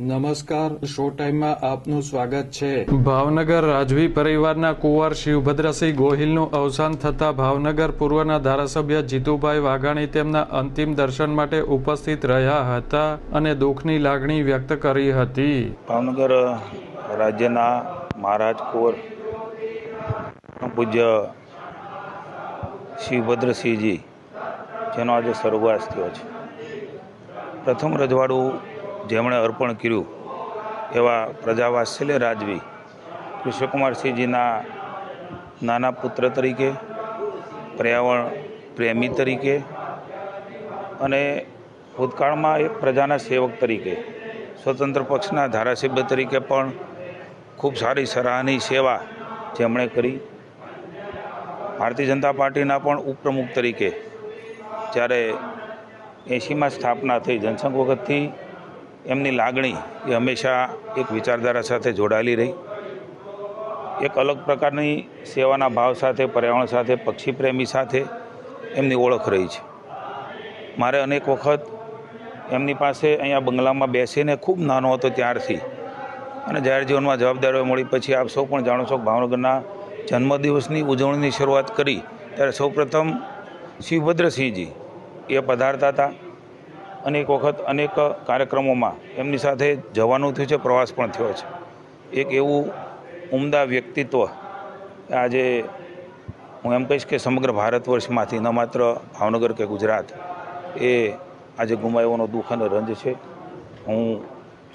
નમસ્કાર શો ટાઈમમાં આપનું સ્વાગત છે. ભાવનગર રાજવી પરિવારના કુંવર શિવભદ્રસિંહ ગોહિલનું અવસાન થતાં ભાવનગર પૂર્વના ધારાસભ્ય જીતુભાઈ વાઘાણી તેમના અંતિમ દર્શન માટે ઉપસ્થિત રહ્યા હતા અને દુઃખની લાગણી વ્યક્ત કરી હતી. ભાવનગર રાજ્યના મહારાજ કુંવર પૂજ્ય શિવભદ્રસિંહજી જેનો આજે સર્વાસ થયો છે. પ્રથમ રજવાડું જેમણે અર્પણ કર્યું એવા પ્રજાવાત્સલ્ય રાજવી કૃષ્ણકુમારસિંહજીના નાના પુત્ર તરીકે, પર્યાવરણ પ્રેમી તરીકે અને ભૂતકાળમાં એક પ્રજાના સેવક તરીકે, સ્વતંત્ર પક્ષના ધારાસભ્ય તરીકે પણ ખૂબ સારી સરાહની સેવા જેમણે કરી. ભારતીય જનતા પાર્ટીના પણ ઉપપ્રમુખ તરીકે જ્યારે એંશીમાં સ્થાપના થઈ, જનસંઘ વખતથી એમની લાગણી એ હંમેશા એક વિચારધારા સાથે જોડાયેલી રહી. એક અલગ પ્રકારની સેવાના ભાવ સાથે, પર્યાવરણ સાથે પક્ષી પ્રેમી સાથે એમની ઓળખ રહી છે. મારે અનેક વખત એમની પાસે અહીંયા બંગલામાં બેસીને ખૂબ નાનો હતો ત્યારથી. અને જાહેર જીવનમાં જવાબદારીઓ મળી. પછી આપ સૌ પણ જાણો છો ભાવનગરના જન્મદિવસની ઉજવણીની શરૂઆત કરી ત્યારે સૌપ્રથમ શિવભદ્રસિંહજી એ પધારતા હતા. અનેક વખત અનેક કાર્યક્રમોમાં એમની સાથે જવાનું થયું છે, પ્રવાસ પણ થયો છે. એક એવું ઉમદા વ્યક્તિત્વ આજે હું એમ કહીશ કે સમગ્ર ભારત વર્ષમાંથી ન માત્ર ભાવનગર કે ગુજરાત એ આજે ગુમાવવાનો દુઃખ અને રંજ છે. હું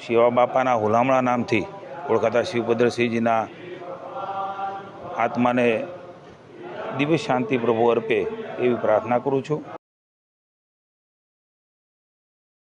શિવા બાપાના હુલામણા નામથી ઓળખાતા શિવભદ્રસિંહજીના આત્માને દિવ્ય શાંતિ પ્રભુ અર્પે એવી પ્રાર્થના કરું છું.